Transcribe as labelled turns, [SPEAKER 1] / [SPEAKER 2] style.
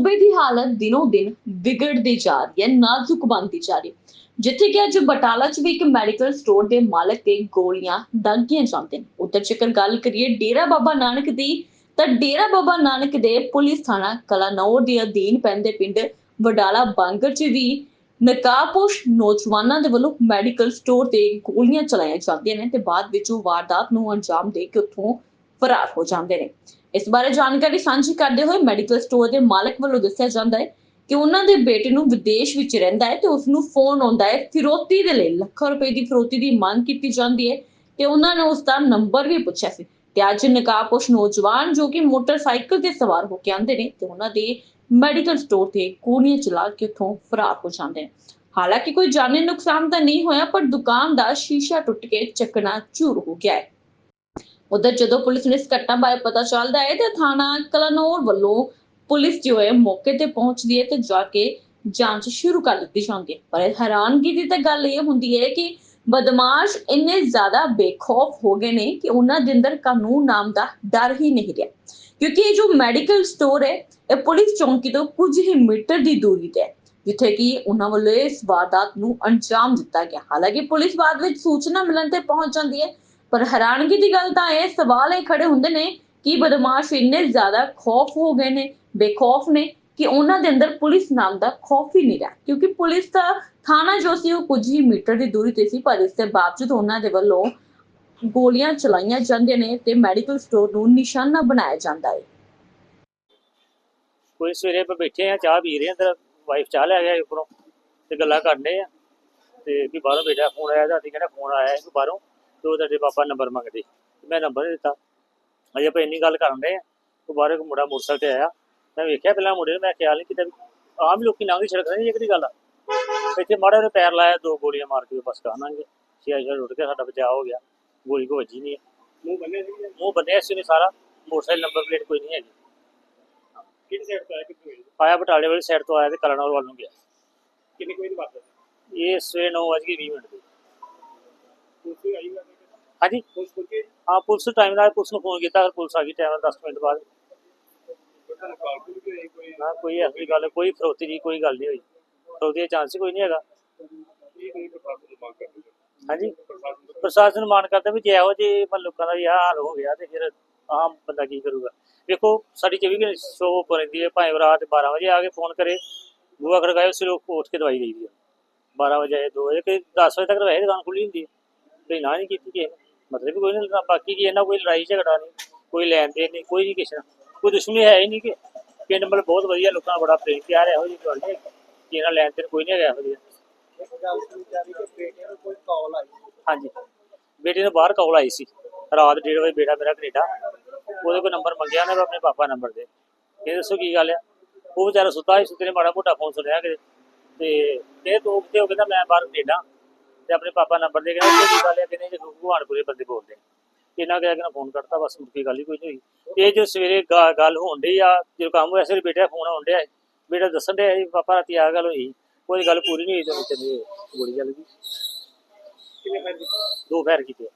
[SPEAKER 1] ਸੂਬੇ ਦੀ ਹਾਲਤ ਦਿਨੋ ਦਿਨ ਵਿਗੜਦੀ ਜਾ ਰਹੀ ਹੈ, ਨਾਜ਼ੁਕ ਬਣਦੀ ਜਾ ਰਹੀ ਹੈ। ਜਿੱਥੇ ਕਿ ਅੱਜ ਬਟਾਲਾ 'ਚ ਵੀ ਇੱਕ ਮੈਡੀਕਲ ਸਟੋਰ ਦੇ ਮਾਲਕ ਤੇ ਗੋਲੀਆਂ ਦਾਗੀਆਂ ਜਾਂਦੀਆਂ ਨੇ। ਜੇਕਰ ਗੱਲ ਕਰੀਏ ਡੇਰਾ ਬਾਬਾ ਨਾਨਕ ਦੀ, ਤਾਂ ਡੇਰਾ ਬਾਬਾ ਨਾਨਕ ਦੇ ਪੁਲਿਸ ਥਾਣਾ ਕਲਾਨੌਰ ਦੇ ਅਧੀਨ ਪੈਂਦੇ ਪਿੰਡ ਵਡਾਲਾ ਬਾਂਗਰ 'ਚ ਵੀ ਨਕਾਬਪੋਸ਼ ਨੌਜਵਾਨਾਂ ਦੇ ਵੱਲੋਂ ਮੈਡੀਕਲ ਸਟੋਰ ਤੇ ਗੋਲੀਆਂ ਚਲਾਈਆਂ ਜਾਂਦੀਆਂ ਨੇ ਤੇ ਬਾਅਦ ਵਿੱਚ ਉਹ ਵਾਰਦਾਤ ਨੂੰ ਅੰਜਾਮ ਦੇ ਕੇ ਉੱਥੋਂ ਫਰਾਰ ਹੋ ਜਾਂਦੇ ਨੇ। ਇਸ ਬਾਰੇ ਜਾਣਕਾਰੀ ਸਾਂਝੀ ਕਰਦੇ ਹੋਏ ਮੈਡੀਕਲ ਸਟੋਰ ਦੇ ਮਾਲਕ ਵੱਲੋਂ ਦੱਸਿਆ ਜਾਂਦਾ ਹੈ ਕਿ ਉਹਨਾਂ ਦੇ ਬੇਟੇ ਨੂੰ ਵਿਦੇਸ਼ ਵਿੱਚ ਰਹਿੰਦਾ ਹੈ ਤੇ ਉਸ ਨੂੰ ਫੋਨ ਆਉਂਦਾ ਹੈ। ਫਿਰੋਤੀ ਦੇ ਲਈ ਲੱਖਾਂ ਰੁਪਏ ਦੀ ਫਿਰੋਤੀ ਦੀ ਮੰਗ ਕੀਤੀ ਜਾਂਦੀ ਹੈ ਤੇ ਉਹਨਾਂ ਨੇ ਉਸ ਦਾ ਨੰਬਰ ਵੀ ਪੁੱਛਿਆ ਸੀ। ਤੇ ਅੱਜ ਨਕਾਬਪੋਸ਼ ਨੌਜਵਾਨ ਜੋ ਕਿ ਮੋਟਰਸਾਈਕਲ ਤੇ ਸਵਾਰ ਹੋ ਕੇ ਆਉਂਦੇ ਨੇ ਤੇ ਉਹਨਾਂ ਦੇ ਮੈਡੀਕਲ ਸਟੋਰ ਤੇ ਗੋਲੀਆਂ ਚਲਾ ਕੇ ਉੱਥੋਂ ਫਰਾਰ ਹੋ ਜਾਂਦੇ ਨੇ। ਹਾਲਾਂਕਿ ਕੋਈ ਜਾਨੀ ਨੁਕਸਾਨ ਤਾਂ ਨਹੀਂ ਹੋਇਆ, ਪਰ ਦੁਕਾਨ ਦਾ ਸ਼ੀਸ਼ਾ ਟੁੱਟ ਕੇ ਚੱਕਣਾ ਚੂਰ ਹੋ ਗਿਆ ਹੈ। ਉਧਰ ਜਦੋਂ ਪੁਲਿਸ ਨੂੰ ਇਸ ਘਟਨਾ ਬਾਰੇ ਪਤਾ ਚੱਲਦਾ ਹੈ ਤਾਂ ਥਾਣਾ ਕਲਾਨੌਰ ਵੱਲੋਂ ਪੁਲਿਸ ਜੋ ਹੈ ਮੌਕੇ ਤੇ ਪਹੁੰਚਦੀ ਹੈ ਤੇ ਜਾ ਕੇ ਜਾਂਚ ਸ਼ੁਰੂ ਕਰ ਦਿੱਤੀ ਜਾਂਦੀ ਹੈ। ਪਰ ਹੈਰਾਨਗੀ ਦੀ ਤਾਂ ਗੱਲ ਇਹ ਹੁੰਦੀ ਹੈ ਕਿ ਬਦਮਾਸ਼ ਇੰਨੇ ਜ਼ਿਆਦਾ ਬੇਖੌਫ ਹੋ ਗਏ ਨੇ ਕਿ ਉਹਨਾਂ ਦੇ ਅੰਦਰ ਕਾਨੂੰਨ ਨਾਮ ਦਾ ਡਰ ਹੀ ਨਹੀਂ ਰਿਹਾ। ਕਿਉਂਕਿ ਇਹ ਜੋ ਮੈਡੀਕਲ ਸਟੋਰ ਹੈ, ਇਹ ਪੁਲਿਸ ਚੌਂਕੀ ਤੋਂ ਕੁਝ ਹੀ ਮੀਟਰ ਦੀ ਦੂਰੀ ਤੇ ਹੈ, ਜਿੱਥੇ ਕਿ ਉਹਨਾਂ ਵੱਲੋਂ ਇਸ ਵਾਰਦਾਤ ਨੂੰ ਅੰਜਾਮ ਦਿੱਤਾ ਗਿਆ। ਹਾਲਾਂਕਿ ਪੁਲਿਸ ਬਾਅਦ ਵਿੱਚ ਸੂਚਨਾ ਮਿਲਣ ਤੇ ਪਹੁੰਚ ਜਾਂਦੀ ਹੈ ਪਰ ਹੈਰਾਨਗੀ ਦੀ ਗੱਲ ਤਾਂ ਇਹ, ਸਵਾਲ ਇਹ ਖੜੇ ਹੁੰਦੇ ਨੇ ਕਿ ਬਦਮਾਸ਼ ਇੰਨੇ ਜ਼ਿਆਦਾ ਖੌਫ ਹੋ ਗਏ ਨੇ, ਬੇਖੌਫ ਨੇ ਕਿ ਉਹਨਾਂ ਦੇ ਅੰਦਰ ਪੁਲਿਸ ਨਾਮ ਦਾ ਖੌਫ ਹੀ ਨਹੀਂ ਰਿਹਾ। ਕਿਉਂਕਿ ਪੁਲਿਸ ਦਾ ਥਾਣਾ ਜੋ ਸੀ, ਉਹ ਕੁਝ ਹੀ ਮੀਟਰ ਦੀ ਦੂਰੀ ਤੇ ਸੀ, ਪਰ ਇਸ ਦੇ ਬਾਵਜੂਦ ਉਹਨਾਂ ਦੇ ਵੱਲੋਂ ਗੋਲੀਆਂ ਚਲਾਈਆਂ ਜਾਂਦੀਆਂ ਨੇ ਤੇ ਮੈਡੀਕਲ ਸਟੋਰ ਨੂੰ ਨਿਸ਼ਾਨਾ ਬਣਾਇਆ ਜਾਂਦਾ ਹੈ।
[SPEAKER 2] ਕੋਈ ਸਵੇਰੇ ਆਪਾਂ ਬੈਠੇ ਆ ਚਾਹ ਪੀ ਰਹੇ ਆ ਅੰਦਰ ਵਾਈਫ ਚਾਹ ਲੈ ਗਿਆ ਉੱਪਰੋਂ ਤੇ ਗੱਲਾਂ ਕਰਦੇ ਆ ਤੇ ਵੀ ਬਾਹਰੋਂ ਬੇਟਾ ਫੋਨ ਆਇਆ ਤਾਂ ਕਹਿੰਦਾ ਫੋਨ ਆਇਆ ਬਾਹਰੋਂ। ਤੇ ਉਹ ਤੁਹਾਡੇ ਪਾਪਾ ਨੰਬਰ ਮੰਗਦੇ। ਮੈਂ ਨੰਬਰ ਦਿੱਤਾ। ਅਜੇ ਆਪਾਂ ਇੰਨੀ ਗੱਲ ਕਰਨ ਦੇ ਆ। ਉਹ ਬਾਹਰੋਂ ਇੱਕ ਮੁੰਡਾ ਮੋਟਰਸਾਈਕਲ ਤੇ ਆਇਆ। ਮੈਂ ਵੇਖਿਆ ਪਹਿਲਾਂ ਮੁੰਡੇ ਨੂੰ ਮੈਂ ਖਿਆਲ ਨਹੀਂ ਕੀਤਾ ਆਮ ਲੋਕੀ ਲੰਘਦੀ ਸੜਕ ਨਹੀਂ ਇਹ ਕਿਹੜੀ ਗੱਲ। ਆ ਇੱਥੇ ਮਾੜਾ ਉਹਨੇ ਪੈਰ ਲਾਇਆ ਦੋ ਗੋਲੀਆਂ ਮਾਰ ਕੇ ਬਸ ਕਹਾਂਗੇ ਛੇ ਛੇ ਉੱਡ ਕੇ ਸਾਡਾ ਬਚਾਅ ਹੋ ਗਿਆ। ਗੋਲੀ ਕੋ ਵੱਜੀ ਨਹੀਂ।
[SPEAKER 3] ਮੂੰਹ ਬੰਨੇ ਸੀ
[SPEAKER 2] ਮੂੰਹ ਬੰਨਿਆ ਸੀ ਉਹਨੇ ਸਾਰਾ। ਮੋਟਰਸਾਈਕਲ ਨੰਬਰ ਪਲੇਟ ਕੋਈ ਨਹੀਂ ਹੈਗੀ।
[SPEAKER 3] ਕਿਹੜੀ ਸਾਈਡ ਤੋਂ ਆਇਆ ਕਿੱਥੋਂ ਆਇਆ?
[SPEAKER 2] ਬਟਾਲੇ ਵਾਲੀ ਸਾਈਡ ਤੋਂ ਆਇਆ ਤੇ ਕਲਨੌਰ ਵੱਲ ਨੂੰ ਗਿਆ।
[SPEAKER 3] ਕਿੰਨੇ ਕੋਈ ਦੀ ਬਾਤ
[SPEAKER 2] ਇਹ ਸਵੇਰੇ 9:20 ਮਿੰਟ ਦੀ
[SPEAKER 3] ਪੁਲਿਸ ਵੀ ਆਈ ਹੋਈ ਹੈ
[SPEAKER 2] ਹਾਂਜੀ।
[SPEAKER 3] ਪੁਲਿਸ
[SPEAKER 2] ਹਾਂ, ਪੁਲਿਸ ਟਾਈਮ ਨਾਲ ਪੁਲਿਸ ਨੂੰ ਫੋਨ ਕੀਤਾ ਪੁਲਿਸ ਆ ਗਈ ਟਾਈਮ ਨਾਲ 10 ਮਿੰਟ ਬਾਅਦ। ਨਾ, ਕੋਈ ਐਸੀ ਗੱਲ ਕੋਈ ਫਰੋਤੀ ਦੀ ਕੋਈ ਗੱਲ ਨਹੀਂ ਹੋਈ। ਫਰੋਤੀ ਦਾ ਚਾਂਸ ਕੋਈ ਨਹੀਂ ਹੈਗਾ। ਹਾਂਜੀ।
[SPEAKER 3] ਪ੍ਰਸ਼ਾਸਨ
[SPEAKER 2] ਮਾਨ ਕਰਦਾ ਵੀ ਜੇ ਇਹੋ ਜੇ ਮਨ ਲੋਕਾਂ ਦਾ ਇਹ ਹਾਲ ਹੋ ਗਿਆ ਤੇ ਫਿਰ ਆਮ ਬੰਦਾ ਕੀ ਕਰੂਗਾ। ਵੇਖੋ ਸਾਡੀ 24 ਘੰਟੇ ਸ਼ੋਅ ਉੱਪਰ ਰਹਿੰਦੀ ਹੈ, ਭਾਵੇਂ ਰਾਤ 12 ਵਜੇ ਆ ਕੇ ਫੋਨ ਕਰੇ ਬੂਆ ਖੜਕਾਏ ਉਸੇ ਲੋਕ ਉੱਠ ਕੇ ਦਵਾਈ ਦੇਈਦੀ ਹੈ। 12 ਵਜੇ ਆਏ 2 ਵਜੇ, ਕਿ 10 ਵਜੇ ਤੱਕ ਵੈਸੇ ਦੁਕਾਨ ਖੁੱਲੀ ਹੁੰਦੀ ਹੈ। ਤੇ ਨਾ ਨਹੀਂ ਕੀਤੀ ਕਿ ਮਤਲਬ ਕੋਈ ਨਹੀਂ ਲੱਗਦਾ ਬਾਕੀ ਕੀ ਇਹਨਾਂ ਕੋਈ ਲੜਾਈ ਝਗੜਾ ਨਹੀਂ ਕੋਈ ਲੈਣ ਦੇਣ ਨਹੀਂ ਕੋਈ ਨਹੀਂ ਕਿਸੇ ਨਾਲ ਕੋਈ ਦੁਸ਼ਮਣੀ ਹੈ ਹੀ ਨਹੀਂ ਕਿ ਪਿੰਡ ਮਤਲਬ ਬਹੁਤ ਵਧੀਆ ਲੋਕਾਂ ਦਾ ਬੜਾ ਪ੍ਰੇਮ ਪਿਆਰ ਹੈ ਇਹੋ ਜਿਹੀ ਗੱਲ ਨਹੀਂ ਕਿ ਇਹਨਾਂ ਲੈਣ ਦੇਣ ਕੋਈ ਨਹੀਂ ਹੈਗਾ ਇਹੋ ਜਿਹਾ।
[SPEAKER 3] ਇੱਕ ਗੱਲ ਸੁਣੀ ਜਾ ਰਹੀ ਕਿ ਬੇਟੇ ਨੂੰ ਕੋਈ ਕਾਲ ਆਈ।
[SPEAKER 2] ਹਾਂਜੀ। ਬੇਟੇ ਨੂੰ ਬਾਹਰ ਕਾਲ ਆਈ ਸੀ ਰਾਤ 1:30 ਵਜੇ ਬੇਟਾ ਮੇਰਾ ਕੈਨੇਡਾ ਉਹਦੇ ਕੋਲ ਨੰਬਰ ਮੰਗਿਆ ਨਾ ਆਪਣੇ ਪਾਪਾ ਨੰਬਰ ਦੇ। ਇਹ ਦੱਸੋ ਕੀ ਗੱਲ ਆ? ਉਹ ਵਿਚਾਰਾ ਸੁੱਤਾ ਸੀ ਸੁੱਤੇ ਨੇ ਮਾੜਾ ਮੋਟਾ ਫੋਨ ਸੁਣਿਆ ਕਿਤੇ। ਤੇ ਇਹ ਤੋਂ ਕਿਤੇ ਉਹ ਕਹਿੰਦਾ ਮੈਂ ਬਾਹਰ ਕੈਨੇਡਾ ਤੇ ਆਪਣੇ ਪਾਪਾ ਨੰਬਰ ਦੇ ਕਹਿੰਦਾ ਕੀ ਗੱਲ ਆ? ਜੇ ਭਗਵਾਨਪੁਰੇ ਬੰਦੇ ਬੋਲਦੇ ਨੇ ਇਹਨਾਂ ਕਹਿ ਕੇ ਨਾ ਫੋਨ ਕਰਤਾ ਬਸ ਮੁੜ ਕੇ ਗੱਲ ਹੀ ਕੋਈ ਨਹੀਂ ਹੋਈ। ਇਹ ਜੋ ਸਵੇਰੇ ਗਾ- ਗੱਲ ਹੋਣ ਡਈ ਆ ਜਦੋਂ ਕੰਮ ਹੋਇਆ ਸਿਰ ਬੇਟਾ ਫੋਨ ਆਉਣ ਡਿਆ ਸੀ। ਬੇਟਾ ਦੱਸਣ ਡਿਆ ਸੀ ਪਾਪਾ ਰਾਤੀ ਆ ਗੱਲ ਹੋਈ ਕੋਈ ਗੱਲ ਪੂਰੀ ਨਹੀਂ ਹੋਈ ਤੇ ਵਿੱਚ ਗੋਲੀ ਚੱਲ ਗਈ।
[SPEAKER 3] ਕਿੰਨੇ ਫਾਇਰ ਕੀਤੇ?
[SPEAKER 2] ਦੋ ਫੈਰ ਕੀਤੇ